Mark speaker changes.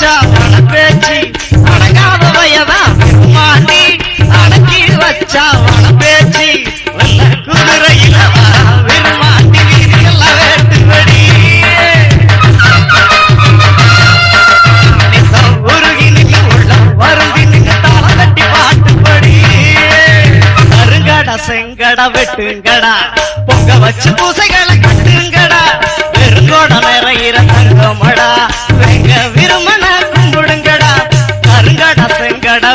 Speaker 1: சாதாரண பேச்சு. அடங்காத வயதான் மாண்டி அடக்கி வச்சா வன பேச்சு. நல்ல குதிரையில விருமாண்டி வீதியில் வேட்டுபடி உருகி நின்று உள்ளம் வருந்தி பொங்க வச்சு பூசைகளை கட்டுங்கடா. பெருங்கோட நிறையிற தங்கமடா கும்பிடுங்கடா